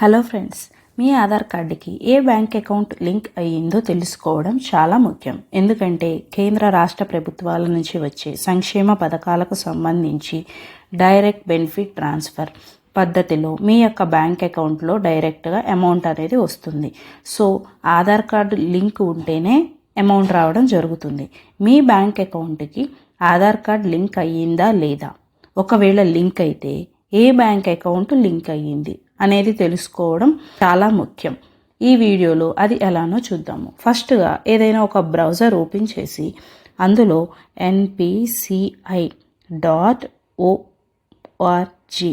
Hello friends మీ ఆధార్ కార్డుకి ఏ bank account link అయ్యిందో తెలుసుకోవడం చాలా ముఖ్యం. ఎందుకంటే కేంద్ర రాష్ట్ర ప్రభుత్వాల నుంచి వచ్చే సంక్షేమ పథకాలకు సంబంధించి డైరెక్ట్ బెనిఫిట్ ట్రాన్స్ఫర్ పద్ధతిలో మీ యొక్క బ్యాంక్ అకౌంట్లో డైరెక్ట్గా అమౌంట్ అనేది వస్తుంది. సో ఆధార్ కార్డు లింక్ ఉంటేనే అమౌంట్ రావడం జరుగుతుంది. మీ బ్యాంక్ అకౌంట్కి ఆధార్ కార్డ్ లింక్ అయ్యిందా లేదా? ఒకవేళ లింక్ అయితే ఏ బ్యాంక్ అకౌంట్ లింక్ అయ్యింది అనేది తెలుసుకోవడం చాలా ముఖ్యం. ఈ వీడియోలో అది ఎలానో చూద్దాము. ఫస్ట్గా ఏదైనా ఒక బ్రౌజర్ ఓపెన్ చేసి అందులో NPCI dot org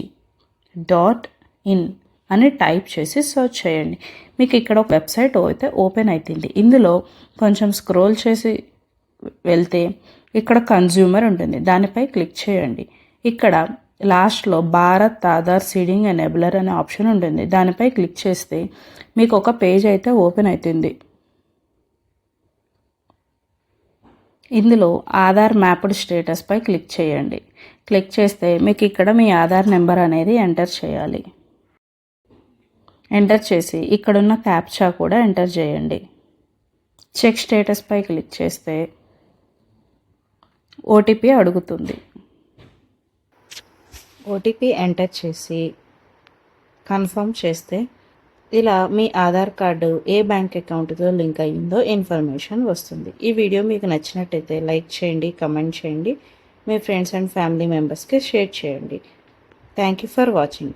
dot in అని టైప్ చేసి సెర్చ్ చేయండి. మీకు ఇక్కడ ఒక వెబ్సైట్ అయితే ఓపెన్ అవుతుంది ఇందులో కొంచెం స్క్రోల్ చేసి వెళ్తే ఇక్కడ కన్జ్యూమర్ ఉంటుంది. దానిపై క్లిక్ చేయండి. ఇక్కడ లాస్ట్లో భారత్ ఆధార్ సీడింగ్ ఎనేబులర్ అనే ఆప్షన్ ఉంటుంది. దానిపై క్లిక్ చేస్తే మీకు ఒక పేజ్ అయితే ఓపెన్ అవుతుంది. ఇందులో ఆధార్ మ్యాప్డ్ స్టేటస్పై క్లిక్ చేయండి. క్లిక్ చేస్తే మీకు ఇక్కడ మీ ఆధార్ నెంబర్ అనేది ఎంటర్ చేయాలి. ఎంటర్ చేసి ఇక్కడున్న క్యాప్చా కూడా ఎంటర్ చేయండి. చెక్ స్టేటస్పై క్లిక్ చేస్తే ఓటీపీ అడుగుతుంది. ఓటీపీ ఎంటర్ చేసి కన్ఫర్మ్ చేస్తే ఇలా మీ ఆధార్ కార్డు ఏ బ్యాంక్ అకౌంట్తో లింక్ అయ్యిందో ఇన్ఫర్మేషన్ వస్తుంది. ఈ వీడియో మీకు నచ్చినట్టయితే లైక్ చేయండి కమెంట్ చేయండి. మీ ఫ్రెండ్స్ అండ్ ఫ్యామిలీ మెంబర్స్కి షేర్ చేయండి. Thank you for watching